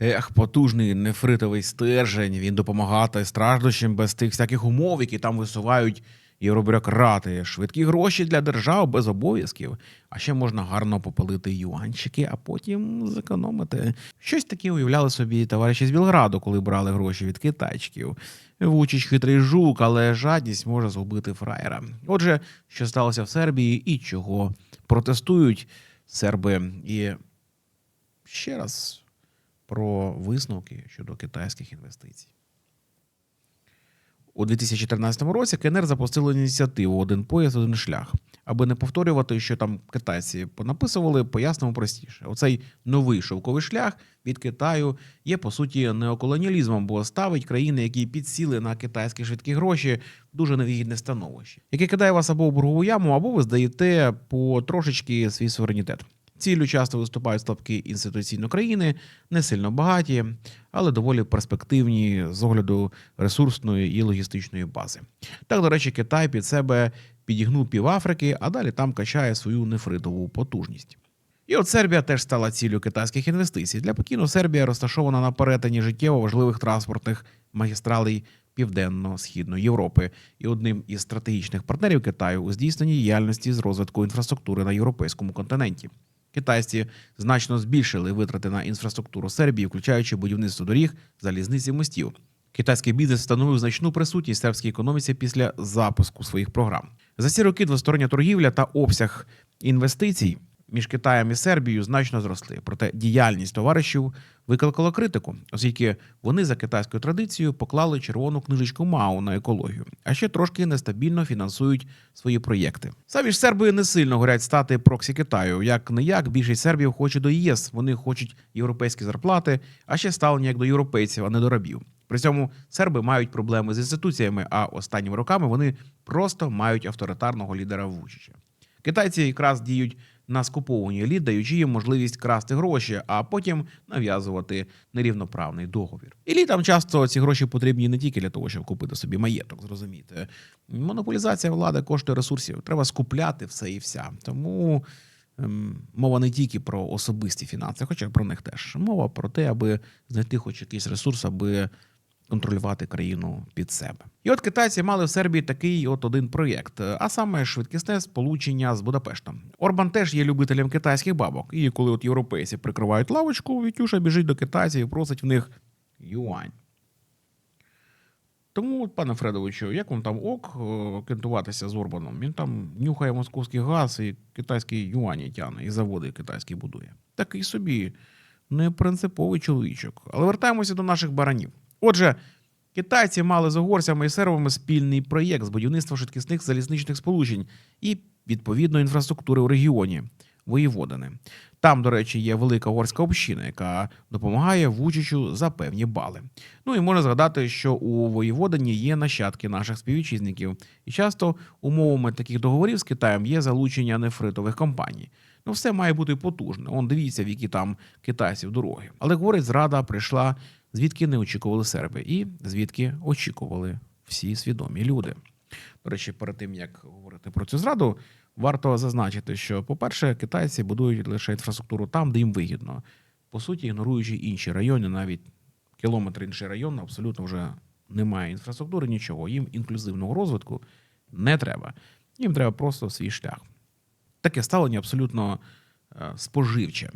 Ех, потужний нефритовий стержень. Він допомагати страждущим без тих всяких умов, які там висувають євробюрократи. Швидкі гроші для держав без обов'язків. А ще можна гарно попалити юанчики, а потім зекономити. Щось таке уявляли собі товариші з Білграду, коли брали гроші від китайчиків. Вучич хитрий жук, але жадність може згубити фраєра. Отже, що сталося в Сербії і чого протестують серби. І ще раз про висновки щодо китайських інвестицій. У 2014 році КНР запустили ініціативу Один пояс, один шлях. Аби не повторювати, що там китайці понаписували, пояснимо простіше. Оцей новий шовковий шлях від Китаю є по суті неоколоніалізмом, бо ставить країни, які підсіли на китайські швидкі гроші, дуже невигідне становище, яке кидає вас або в боргову яму, або ви здаєте по трошечки свій суверенітет. Ціллю часто виступають слабкі інституційно країни, не сильно багаті, але доволі перспективні з огляду ресурсної і логістичної бази. Так, до речі, Китай під себе підігнув пів Африки, а далі там качає свою нефритову потужність. І от Сербія теж стала ціллю китайських інвестицій. Для Пекіну Сербія розташована на перетині життєво важливих транспортних магістралей Південно-Східної Європи і одним із стратегічних партнерів Китаю у здійсненні діяльності з розвитку інфраструктури на європейському континенті. Китайці значно збільшили витрати на інфраструктуру Сербії, включаючи будівництво доріг, залізниці мостів. Китайський бізнес встановив значну присутність сербській економіці після запуску своїх програм. За ці роки двостороння торгівля та обсяг інвестицій між Китаєм і Сербією значно зросли. Проте діяльність товаришів викликала критику, оскільки вони за китайською традицією поклали червону книжечку МАУ на екологію, а ще трошки нестабільно фінансують свої проєкти. Самі ж серби не сильно горять стати проксі Китаю. Як не як більшість сербів хоче до ЄС. Вони хочуть європейські зарплати, а ще ставлення як до європейців, а не до рабів. При цьому серби мають проблеми з інституціями, а останніми роками вони просто мають авторитарного лідера Вучича. Китайці якраз діють на скуповані еліт, даючи їм можливість красти гроші, а потім нав'язувати нерівноправний договір. Елітам часто ці гроші потрібні не тільки для того, щоб купити собі маєток, зрозумієте. Монополізація влади коштує ресурсів. Треба скупляти все і вся. Тому ем, мова не тільки про особисті фінанси, хоча про них теж. Мова про те, аби знайти хоч якийсь ресурс, аби контролювати країну під себе. І от китайці мали в Сербії такий от один проєкт, а саме швидкісне сполучення з Будапештом. Орбан теж є любителем китайських бабок. І коли от європейці прикривають лавочку, Вітюша біжить до китайців і просить в них юань. Тому, пане Фредовичу, як вам там ок е, кентуватися з Орбаном? Він там нюхає московський газ і китайські юані тяне, і заводи китайські будує. Такий собі непринциповий чоловічок. Але вертаємося до наших баранів. Отже, китайці мали з угорцями і сербами спільний проєкт з будівництва швидкісних залізничних сполучень і відповідно інфраструктури у регіоні Воєводини. Там, до речі, є велика угорська община, яка допомагає Вучичу за певні бали. Ну і можна згадати, що у Воєводині є нащадки наших співвітчизників, і часто умовами таких договорів з Китаєм є залучення нефритових компаній. Ну, все має бути потужне. Он дивіться, в які там китайців дороги. Але говорить, зрада прийшла звідки не очікували серби, і звідки очікували всі свідомі люди. До речі, перед тим як говорити про цю зраду, варто зазначити, що, по-перше, китайці будують лише інфраструктуру там, де їм вигідно, по суті, ігноруючи інші райони, навіть кілометр інший район, абсолютно вже немає інфраструктури, нічого. Їм інклюзивного розвитку не треба. Їм треба просто свій шлях. Таке ставлення абсолютно е, споживче.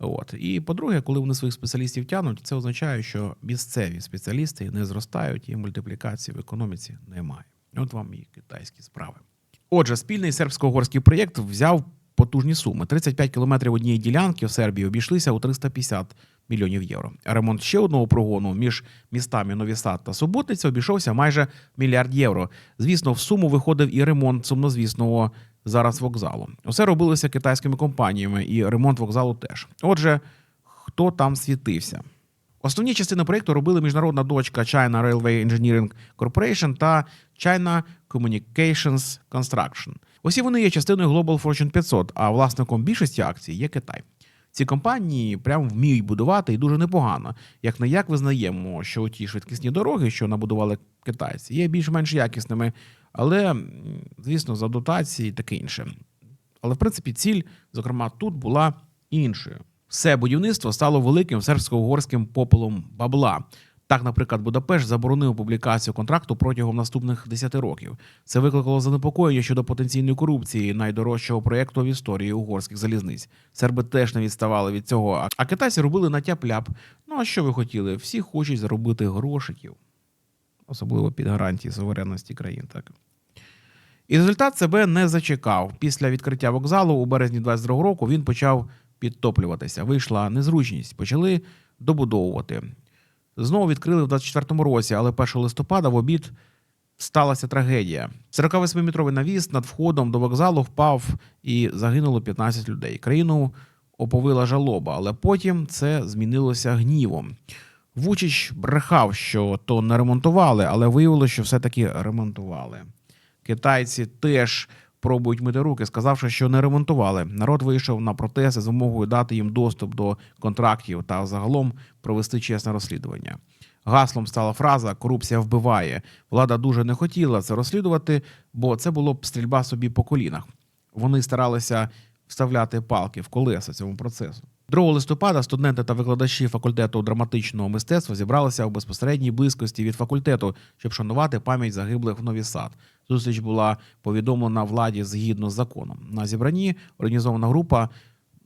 От і по-друге, коли вони своїх спеціалістів тягнуть, це означає, що місцеві спеціалісти не зростають і мультиплікації в економіці немає. От вам і китайські справи. Отже, спільний сербсько-угорський проєкт взяв потужні суми: 35 кілометрів однієї ділянки в Сербії обійшлися у 350 мільйонів євро. Ремонт ще одного прогону між містами Нові Сад та Суботиця обійшовся майже мільярд євро. Звісно, в суму виходив і ремонт сумнозвісного зараз вокзалу. Усе робилося китайськими компаніями, і ремонт вокзалу теж. Отже, хто там світився? Основні частини проєкту робили міжнародна дочка China Railway Engineering Corporation та China Communications Construction. Усі вони є частиною Global Fortune 500, а власником більшості акцій є Китай. Ці компанії прям вміють будувати і дуже непогано. Як не як визнаємо, що ті швидкісні дороги, що набудували китайці, є більш-менш якісними, але, звісно, за дотації таке інше. Але в принципі ціль, зокрема, тут була іншою. Все будівництво стало великим сербсько-угорським попелом бабла. Так, наприклад, Будапешт заборонив публікацію контракту протягом наступних 10 років. Це викликало занепокоєння щодо потенційної корупції найдорожчого проєкту в історії угорських залізниць. Серби теж не відставали від цього, а- китайці робили на тяп-ляп. Ну а що ви хотіли? Всі хочуть заробити грошиків, особливо під гарантії суверенності країн. Так. І результат себе не зачекав. Після відкриття вокзалу у березні 22 року він почав підтоплюватися. Вийшла незручність, почали добудовувати. Знову відкрили в 24-му році, але 1 листопада в обід сталася трагедія. 48-метровий навіс над входом до вокзалу впав і загинуло 15 людей. Країну оповила жалоба, але потім це змінилося гнівом. Вучич брехав, що то не ремонтували, але виявилося, що все-таки ремонтували. Китайці теж пробують мити руки, сказавши, що не ремонтували. Народ вийшов на протести з вимогою дати їм доступ до контрактів та загалом провести чесне розслідування. Гаслом стала фраза Корупція вбиває. Влада дуже не хотіла це розслідувати, бо це було б стрільба собі по колінах. Вони старалися вставляти палки в колеса цьому процесу. 2 листопада студенти та викладачі факультету драматичного мистецтва зібралися в безпосередній близькості від факультету, щоб шанувати пам'ять загиблих в Нові Сад. Зустріч була повідомлена владі згідно з законом. На зібранні організована група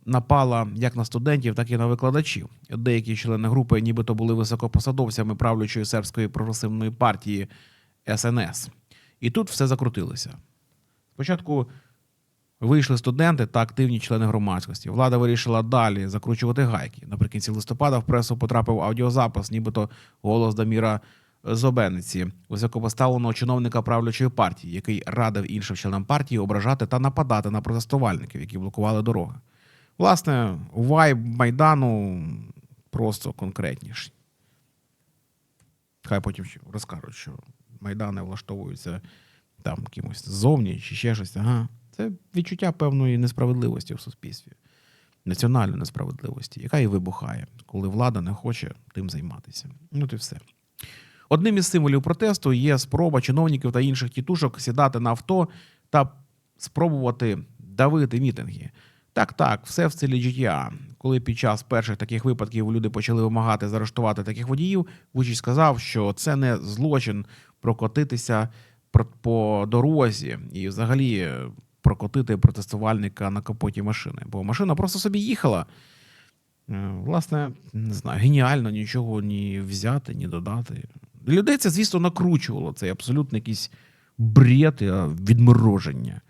напала як на студентів, так і на викладачів. Деякі члени групи, нібито були високопосадовцями правлячої сербської прогресивної партії СНС. І тут все закрутилося. Спочатку вийшли студенти та активні члени громадськості. Влада вирішила далі закручувати гайки. Наприкінці листопада в пресу потрапив аудіозапис, нібито голос Даміра Зобениці, високопоставленого чиновника правлячої партії, який радив іншим членам партії ображати та нападати на протестувальників, які блокували дороги. Власне, вайб Майдану просто конкретніший. Хай потім розкажуть, що Майдани влаштовуються там кимось ззовні чи ще щось. Ага. Це відчуття певної несправедливості в суспільстві, національної несправедливості, яка і вибухає, коли влада не хоче тим займатися. Ну, й все. Одним із символів протесту є спроба чиновників та інших тітушок сідати на авто та спробувати давити мітинги. Так, так, все в стилі GTA. Коли під час перших таких випадків люди почали вимагати заарештувати таких водіїв, Вучич сказав, що це не злочин прокотитися пр- по дорозі і взагалі прокотити протестувальника на капоті машини. Бо машина просто собі їхала. Е, Власне, не знаю, геніально нічого ні взяти, ні додати. Людей це, звісно, накручувало. Це абсолютно якийсь бред, відмороження.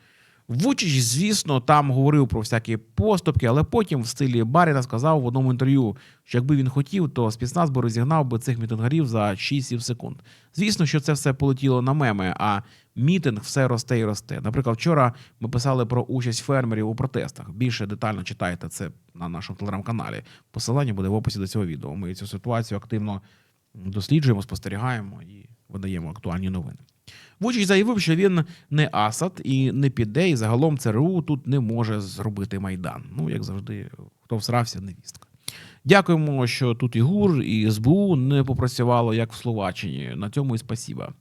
Вучич, звісно, там говорив про всякі поступки, але потім в стилі Баріна сказав в одному інтерв'ю, що якби він хотів, то спецназ би розігнав би цих мітингарів за 6-7 секунд. Звісно, що це все полетіло на меми, а мітинг все росте і росте. Наприклад, вчора ми писали про участь фермерів у протестах. Більше детально читайте це на нашому телеграм-каналі. Посилання буде в описі до цього відео. Ми цю ситуацію активно досліджуємо, спостерігаємо і видаємо актуальні новини. Вучич заявив, що він не Асад і не піде, і загалом ЦРУ тут не може зробити майдан. Ну, як завжди, хто всрався, невістка. Дякуємо, що тут і ГУР, і СБУ не попрацювало, як в Словаччині. На цьому і спасіба.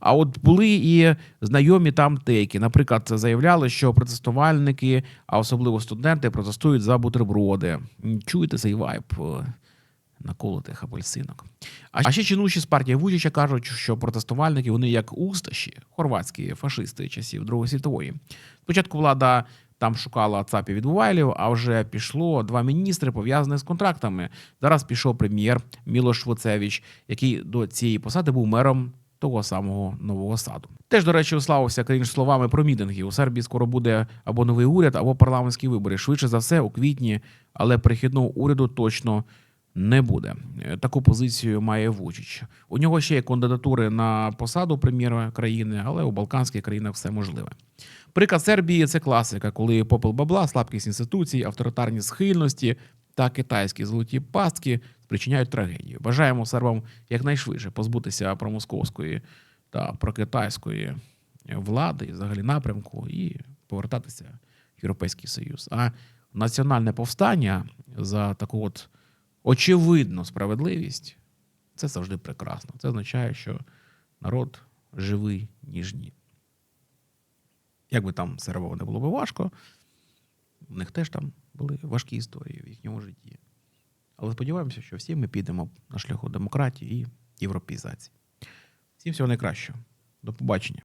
А от були і знайомі там тейки. Наприклад, заявляли, що протестувальники, а особливо студенти, протестують за бутерброди. Чуєте цей вайб? Наколотих апельсинок. А ще чинуші з партії Вучича кажуть, що протестувальники вони як усташі, хорватські фашисти часів Другої світової. Спочатку влада там шукала ЦАПів відбувайлів, а вже пішло два міністри, пов'язаних з контрактами. Зараз пішов прем'єр Мілош Вуцевич, який до цієї посади був мером. Того самого нового саду теж, до речі, уславився крінж словами про мітинги. У Сербії скоро буде або новий уряд, або парламентські вибори. Швидше за все, у квітні, але перехідного уряду точно не буде. Таку позицію має Вучич. У нього ще є кандидатури на посаду прем'єра країни, але у Балканських країнах все можливе. Приклад Сербії це класика, коли попел бабла, слабкість інституцій, авторитарні схильності та китайські золоті пастки спричиняють трагедію. Бажаємо сербам якнайшвидше позбутися промосковської та прокитайської влади, взагалі напрямку, і повертатися в Європейський Союз. А національне повстання за таку от очевидну справедливість це завжди прекрасно. Це означає, що народ живий, ніж ні. Як би там сербам не було би важко, у них теж там були важкі історії в їхньому житті. Але сподіваємося, що всі ми підемо на шляху демократії і європеїзації. Всім всього найкращого. До побачення.